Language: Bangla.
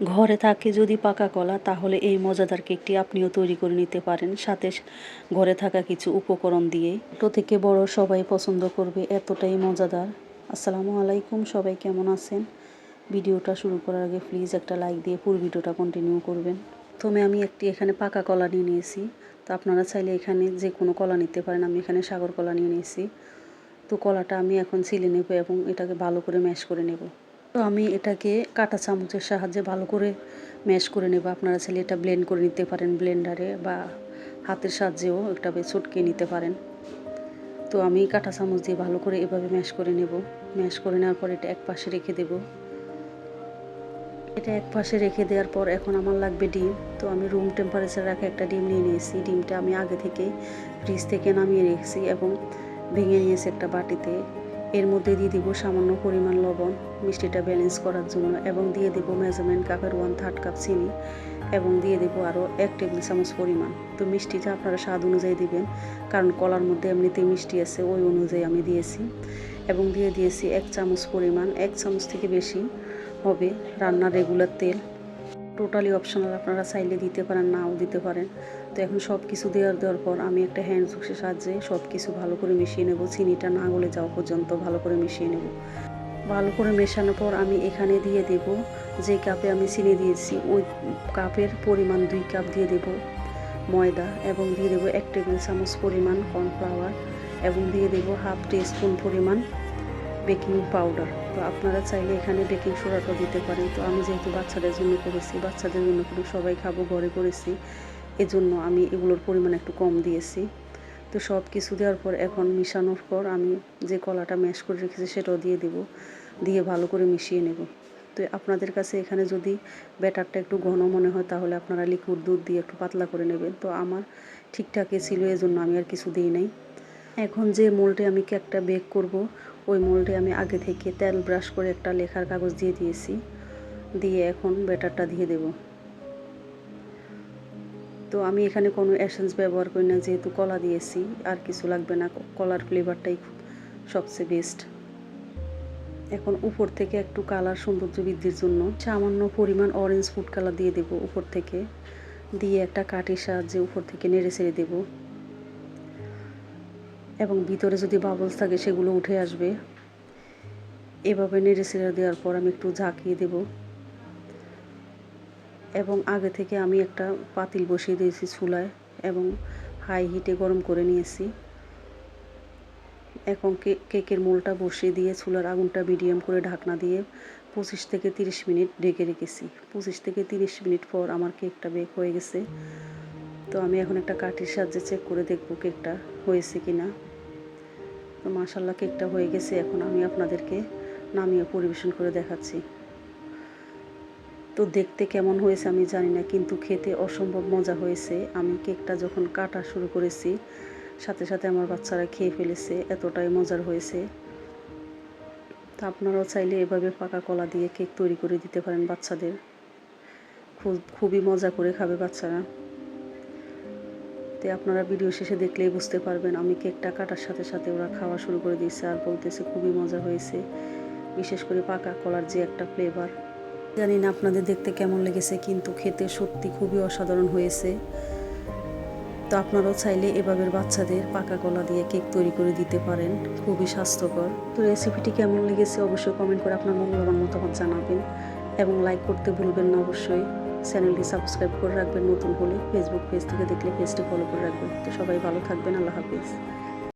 ঘরে থাকে যদি পাকা কলা, তাহলে এই মজাদার কেকটি আপনিও তৈরি করে নিতে পারেন। সাথে ঘরে থাকা কিছু উপকরণ দিয়ে। ছোটো থেকে বড় সবাই পছন্দ করবে, এতটাই মজাদার। আসসালামু আলাইকুম, সবাই কেমন আছেন? ভিডিওটা শুরু করার আগে প্লিজ একটা লাইক দিয়ে পুরো ভিডিওটা কন্টিনিউ করবেন। প্রথমে আমি একটি এখানে পাকা কলা নিয়ে নিয়েছি। তো আপনারা চাইলে এখানে যে কোনো কলা নিতে পারেন। আমি এখানে সাগর কলা নিয়ে নিয়েছি। তো কলাটা আমি এখন ছিলে নেব এবং এটাকে ভালো করে ম্যাশ করে নেব। তো আমি এটাকে কাঁটা চামচের সাহায্যে ভালো করে ম্যাশ করে নেব। আপনারা চাইলে এটা ব্লেন্ড করে নিতে পারেন ব্লেন্ডারে বা হাতের সাহায্যেও একটা ছটকে নিতে পারেন। তো আমি কাঁটা চামচ দিয়ে ভালো করে এভাবে ম্যাশ করে নেব। ম্যাশ করে নেওয়ার পর এটা এক পাশে রেখে দেব। এটা এক পাশে রেখে দেওয়ার পর এখন আমার লাগবে ডিম। তো আমি রুম টেম্পারেচার রাখা একটা ডিম নিয়ে নিয়েছি। ডিমটা আমি আগে থেকে ফ্রিজ থেকে নামিয়ে রেখেছি এবং ভেঙে নিয়েছি একটা বাটিতে। এর মধ্যে দিয়ে দিব সামান্য পরিমাণ লবণ, মিষ্টিটা ব্যালেন্স করার জন্য, এবং দিয়ে দেবো মেজারমেন্ট কাপের ওয়ান থার্ড কাপ চিনি, এবং দিয়ে দেবো আরও এক টেবিল চামচ পরিমাণ। তো মিষ্টিটা আপনারা স্বাদ অনুযায়ী দিবেন, কারণ কলার মধ্যে এমনিতেই মিষ্টি আছে, ওই অনুযায়ী আমি দিয়েছি। এবং দিয়ে দিয়েছি এক চামচ পরিমাণ, এক চামচ থেকে বেশি হবে রান্নার রেগুলার তেল। টোটালি অপশনাল আপনারা চাইলে দিতে পারেন, নাও দিতে পারেন। তো এখন সব কিছু দেওয়ার দেওয়ার পর আমি একটা হ্যান্ড সুক্সের সাহায্যে সব কিছু ভালো করে মিশিয়ে নেব। চিনিটা না গলে যাওয়া পর্যন্ত ভালো করে মিশিয়ে নেব। ভালো করে মেশানোর পর আমি এখানে দিয়ে দেব যে কাপে আমি চিনি দিয়েছি, ওই কাপের পরিমাণ দুই কাপ দিয়ে দেব ময়দা এবং দিয়ে দেবো এক টেবিল চামচ পরিমাণ কর্নফ্লাওয়ার এবং দিয়ে দেবো হাফ টিস্পুন পরিমাণ বেকিং পাউডার তো আপনারা চাইলে এখানে বেকিং সোডাটাও দিতে পারেন। তো আমি যেহেতু বাচ্চাদের জন্য করেছি, বাচ্চাদের জন্য করে সবাই খাব, ঘরে করেছি। এজন্য আমি এগুলোর পরিমাণ একটু কম দিয়েছি। তো সব কিছু দেওয়ার পর এখন মিশানোর পর আমি যে কলাটা ম্যাশ করে রেখেছি সেটাও দিয়ে দেব। দিয়ে ভালো করে মিশিয়ে নেব। তো আপনাদের কাছে এখানে যদি ব্যাটারটা একটু ঘন মনে হয়, তাহলে আপনারা লিকুইড দুধ দিয়ে একটু পাতলা করে নেবেন। তো আমার ঠিকঠাকই ছিল, এজন্য আমি আর কিছু দিই নাই। এখন যে মোল্ডে আমি কেকটা বেক করব, ওই মোল্ডে আমি আগে থেকে তেল ব্রাশ করে একটা লেখার কাগজ দিয়ে দিয়েছি। দিয়ে এখন ব্যাটারটা দিয়ে দেব। তো আমি এখানে কোনো এসেন্স ব্যবহার করি না, যেহেতু কলা দিয়েছি, আর কিছু লাগবে না। কলার ফ্লেভারটাই সবচেয়ে বেস্ট এখন উপর থেকে একটু কালার সৌন্দর্য বৃদ্ধির জন্য সামান্য পরিমাণ অরেঞ্জ ফুড কালার দিয়ে দেব উপর থেকে। দিয়ে একটা কাঠের সাহায্যে উপর থেকে নেড়ে ছেড়ে দেবো। এবং ভিতরে যদি বাবলস থাকে, সেগুলো উঠে আসবে। এভাবে নেড়ে ছেড়ে দেওয়ার পর আমি একটু ঝাঁকিয়ে দেব। এবং আগে থেকে আমি একটা পাতিল বসিয়ে দিয়েছি চুলায় এবং হাই হিটে গরম করে নিয়েছি। এখন কেকের মোলটা বসিয়ে দিয়ে চুলার আগুনটা মিডিয়াম করে ঢাকনা দিয়ে পঁচিশ থেকে তিরিশ মিনিট ঢেকে রেখেছি। পঁচিশ থেকে তিরিশ মিনিট পর আমার কেকটা বেক হয়ে গেছে। তো আমি এখন একটা কাঠির সাহায্যে চেক করে দেখব কেকটা হয়েছে কি না তো মাসাল্লাহ কেকটা হয়ে গেছে, এখন আমি আপনাদেরকে নামিয়ে পরিবেশন করে দেখাচ্ছি। তো দেখতে কেমন হয়েছে আমি জানি না, কিন্তু খেতে অসম্ভব মজা হয়েছে। আমি কেকটা যখন কাটা শুরু করেছি, সাথে সাথে আমার বাচ্চারা খেয়ে ফেলেছে, এতটাই মজার হয়েছে। তো আপনারাও চাইলে এভাবে পাকা কলা দিয়ে কেক তৈরি করে দিতে পারেন বাচ্চাদের। খুব, খুবই মজা করে খাবে বাচ্চারা। তো আপনারা ভিডিও শেষে দেখলেই বুঝতে পারবেন, আমি কেকটা কাটার সাথে সাথে ওরা খাওয়া শুরু করে দিয়েছে আর বলতেছে খুবই মজা হয়েছে। বিশেষ করে পাকা কলার যে একটা ফ্লেভার জানি না আপনাদের দেখতে কেমন লেগেছে, কিন্তু খেতে সত্যি খুবই অসাধারণ হয়েছে। তো আপনারাও চাইলে এভাবে বাচ্চাদের পাকা কলা দিয়ে কেক তৈরি করে দিতে পারেন, খুবই স্বাস্থ্যকর। তো রেসিপিটি কেমন লেগেছে অবশ্যই কমেন্ট করে আপনার মূল্যবান মতামত জানাবেন এবং লাইক করতে ভুলবেন না অবশ্যই। চ্যানেলটি সাবস্ক্রাইব করে রাখবেন, নতুন হলে ফেসবুক পেজ থেকে দেখলে পেজটি ফলো করে রাখবেন। তো সবাই ভালো থাকবেন, আল্লাহ হাফিজ।